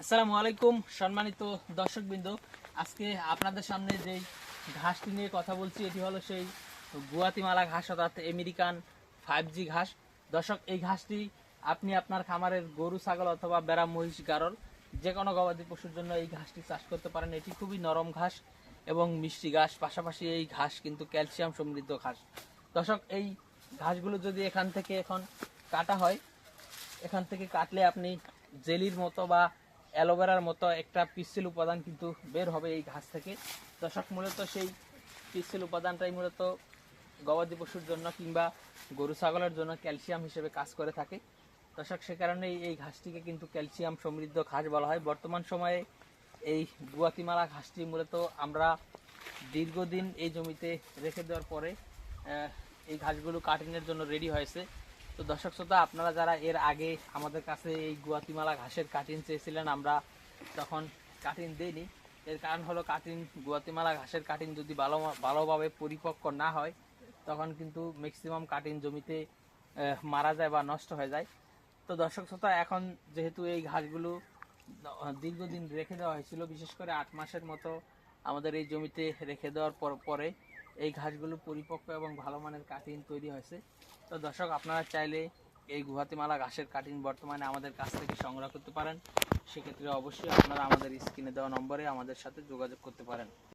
আসসালামু আলাইকুম, সম্মানিত দর্শকবৃন্দ। আজকে আপনাদের সামনে যেই ঘাসটি নিয়ে কথা বলছি, এটি হলো সেই গুয়াতিমালা ঘাস অর্থাৎ আমেরিকান ফাইভ জি ঘাস। দর্শক, এই ঘাসটি আপনি আপনার খামারের গরু, ছাগল অথবা বেড়া মহিষ, গারল যে কোনো গবাদি পশুর জন্য এই ঘাসটি চাষ করতে পারেন। এটি খুবই নরম ঘাস এবং মিষ্টি ঘাস। পাশাপাশি এই ঘাস কিন্তু ক্যালসিয়াম সমৃদ্ধ ঘাস। দর্শক, এই ঘাসগুলো যদি এখান থেকে এখন কাটা হয়, এখান থেকে কাটলে আপনি জেলির মতো বা অ্যালোভেরার মতো একটা পিসিল উপাদান কিন্তু বের হবে এই ঘাস থেকে। দর্শক, মূলত সেই পিসিল উপাদানটাই মূলত গবাদি পশুর জন্য কিংবা গরু ছাগলের জন্য ক্যালসিয়াম হিসেবে কাজ করে থাকে। দর্শক, সে কারণে এই ঘাসটিকে কিন্তু ক্যালসিয়াম সমৃদ্ধ ঘাস বলা হয়। বর্তমান সময়ে এই গুয়াতিমালা ঘাসটি মূলত আমরা দীর্ঘদিন এই জমিতে রেখে দেওয়ার পরে এই ঘাসগুলো কাটিংয়ের জন্য রেডি হয়েছে। তো দর্শক শ্রোতা, আপনারা যারা এর আগে আমাদের কাছে এই গুয়াতিমালা ঘাসের কাটিং চেয়েছিলেন, আমরা তখন কাটিং দেইনি। এর কারণ হলো কাটিং, গুয়াতিমালা ঘাসের কাটিং যদি ভালো, ভালোভাবে পরিপক্ক না হয়, তখন কিন্তু ম্যাক্সিমাম কাটিং জমিতে মারা যায় বা নষ্ট হয়ে যায়। তো দর্শক শ্রোতা, এখন যেহেতু এই ঘাসগুলো দীর্ঘদিন রেখে দেওয়া হয়েছিল, বিশেষ করে আট মাসের মতো আমাদের এই জমিতে রেখে দেওয়ার পর, পরে এই ঘাসগুলো পরিপক্ক এবং ভালো মানের কাটিং তৈরি হয়েছে। তো দর্শক, আপনারা চাইলে এই গুহাতিমালা ঘাসের কাটিং বর্তমানে আমাদের কাছ থেকে সংগ্রহ করতে পারেন। সেক্ষেত্রে অবশ্যই আপনারা আমাদের স্ক্রিনে দেওয়া নম্বরে আমাদের সাথে যোগাযোগ করতে পারেন।